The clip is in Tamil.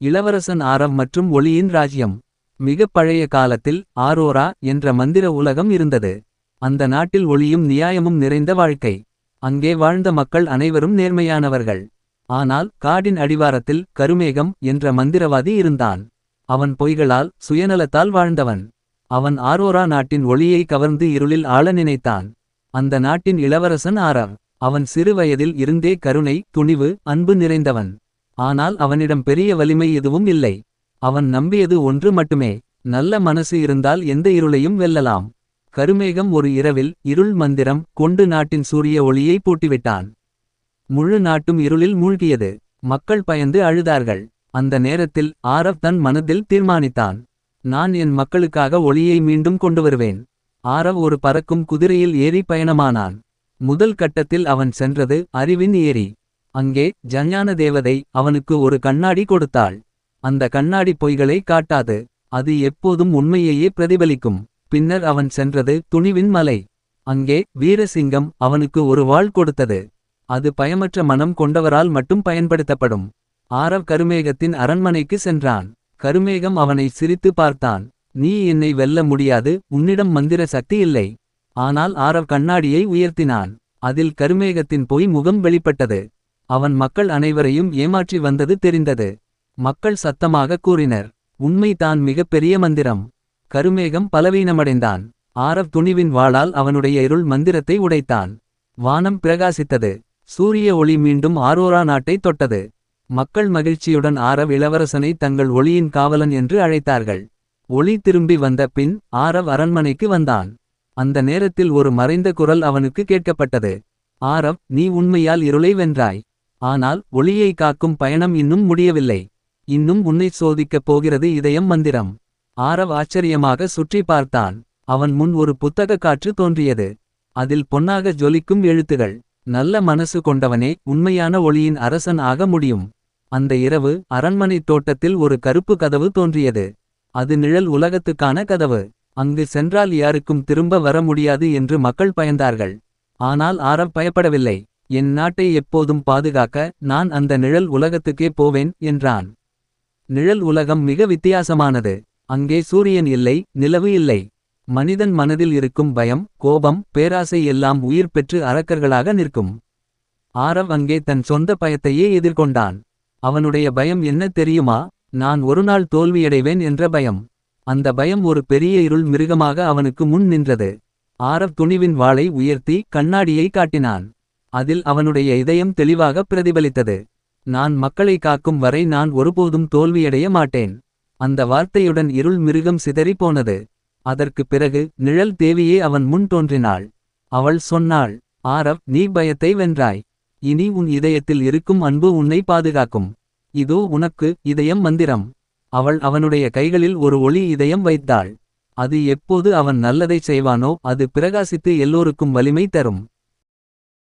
இளவரசன் ஆரம் மற்றும் ஒளியின் ராஜ்யம். மிகப் பழைய காலத்தில் ஆரோரா என்ற மந்திர உலகம் இருந்தது. அந்த நாட்டில் ஒளியும் நியாயமும் நிறைந்த வாழ்க்கை. அங்கே வாழ்ந்த மக்கள் அனைவரும் நேர்மையானவர்கள். ஆனால் காடின் அடிவாரத்தில் கருமேகம் என்ற மந்திரவாதி இருந்தான். அவன் பொய்களால் சுயநலத்தால் வாழ்ந்தவன். அவன் ஆரோரா நாட்டின் ஒளியை கவர்ந்து இருளில் ஆள நினைத்தான். அந்த நாட்டின் இளவரசன் ஆரம். அவன் சிறு வயதில் இருந்தே கருணை துணிவு அன்பு நிறைந்தவன். ஆனால் அவனிடம் பெரிய வலிமை எதுவும் இல்லை. அவன் நம்பியது ஒன்று மட்டுமே. நல்ல மனசு இருந்தால் எந்த இருளையும் வெல்லலாம். கருமேகம் ஒரு இரவில் இருள் மந்திரம் கொண்டு நாட்டின் சூரிய ஒளியை பூட்டிவிட்டான். முழு நாட்டும் இருளில் மூழ்கியது. மக்கள் பயந்து அழுதார்கள். அந்த நேரத்தில் ஆரவ் தன் மனதில் தீர்மானித்தான். நான் என் மக்களுக்காக ஒளியை மீண்டும் கொண்டு வருவேன். ஆரவ் ஒரு பறக்கும் குதிரையில் ஏறி பயணமானான். முதல் கட்டத்தில் அவன் சென்றது அறிவின் ஏரி. அங்கே ஜஞ்ஞான தேவதை அவனுக்கு ஒரு கண்ணாடி கொடுத்தாள். அந்த கண்ணாடி பொய்களை காட்டாது. அது எப்போதும் உண்மையையே பிரதிபலிக்கும். பின்னர் அவன் சென்றது துணிவின் மலை. அங்கே வீரசிங்கம் அவனுக்கு ஒரு வாள் கொடுத்தது. அது பயமற்ற மனம் கொண்டவரால் மட்டும் பயன்படுத்தப்படும். ஆரவ் கருமேகத்தின் அரண்மனைக்கு சென்றான். கருமேகம் அவனை சிரித்து பார்த்தான். நீ என்னை வெல்ல முடியாது. உன்னிடம் மந்திர சக்தி இல்லை ஆனால் ஆரவ் கண்ணாடியை உயர்த்தினான். அதில் கருமேகத்தின் பொய் முகம் வெளிப்பட்டது. அவன் மக்கள் அனைவரையும் ஏமாற்றி வந்தது தெரிந்தது. மக்கள் சத்தமாக கூறினர் உண்மை தான் மிகப்பெரிய மந்திரம். கருமேகம் பலவீனமடைந்தான். ஆரவ் துணிவின் வாளால் அவனுடைய இருள் மந்திரத்தை உடைத்தான். வானம் பிரகாசித்தது. சூரிய ஒளி மீண்டும் ஆரோரா நாட்டை தொட்டது. மக்கள் மகிழ்ச்சியுடன் ஆரவ் இளவரசனை தங்கள் ஒளியின் காவலன் என்று அழைத்தார்கள். ஒளி திரும்பி வந்த பின் ஆரவ் அரண்மனைக்கு வந்தான். அந்த நேரத்தில் ஒரு மறைந்த குரல் அவனுக்கு கேட்கப்பட்டது. ஆரவ் நீ உண்மையால் இருளை வென்றாய். ஆனால் ஒளியை காக்கும் பயணம் இன்னும் முடியவில்லை. இன்னும் உன்னை சோதிக்கப் போகிறது இதயம் மந்திரம். ஆரவ் ஆச்சரியமாக சுற்றி பார்த்தான். அவன் முன் ஒரு புத்தக காற்று தோன்றியது. அதில் பொன்னாக ஜொலிக்கும் எழுத்துகள். நல்ல மனசு கொண்டவனே உண்மையான ஒளியின் அரசன் ஆக முடியும். அந்த இரவு அரண்மனை தோட்டத்தில் ஒரு கருப்பு கதவு தோன்றியது. அது நிழல் உலகத்துக்கான கதவு. அங்கு சென்றால் யாருக்கும் திரும்ப வர முடியாது என்று மக்கள் பயந்தார்கள். ஆனால் ஆரவ் பயப்படவில்லை. என் நாட்டை எப்போதும் பாதுகாக்க நான் அந்த நிழல் உலகத்துக்கே போவேன் என்றான். நிழல் உலகம் மிக வித்தியாசமானது. அங்கே சூரியன் இல்லை நிலவு இல்லை. மனிதன் மனதில் இருக்கும் பயம் கோபம் பேராசை எல்லாம் உயிர் பெற்று அரக்கர்களாக நிற்கும். ஆரவ் அங்கே தன் சொந்த பயத்தையே எதிர்கொண்டான். அவனுடைய பயம் என்ன தெரியுமா? நான் ஒருநாள் தோல்வியடைவேன் என்ற பயம். அந்த பயம் ஒரு பெரிய இருள் மிருகமாக அவனுக்கு முன் நின்றது. ஆரவ் துணிவின் வாளை உயர்த்தி கண்ணாடியை காட்டினான். அதில் அவனுடைய இதயம் தெளிவாக பிரதிபலித்தது. நான் மக்களை காக்கும் வரை நான் ஒருபோதும் தோல்வியடைய மாட்டேன். அந்த வார்த்தையுடன் இருள் மிருகம் சிதறிப் போனது அதற்குப் பிறகு நிழல் தேவியே அவன் முன் தோன்றினாள். அவள் சொன்னாள் ஆரவ் நீ பயத்தை வென்றாய். இனி உன் இதயத்தில் இருக்கும் அன்பு உன்னை பாதுகாக்கும். இதோ உனக்கு இதயம் மந்திரம். அவள் அவனுடைய கைகளில் ஒரு ஒளி இதயம் வைத்தாள். அது எப்போது அவன் நல்லதைச் செய்வானோ அது பிரகாசித்து எல்லோருக்கும் வலிமை தரும்.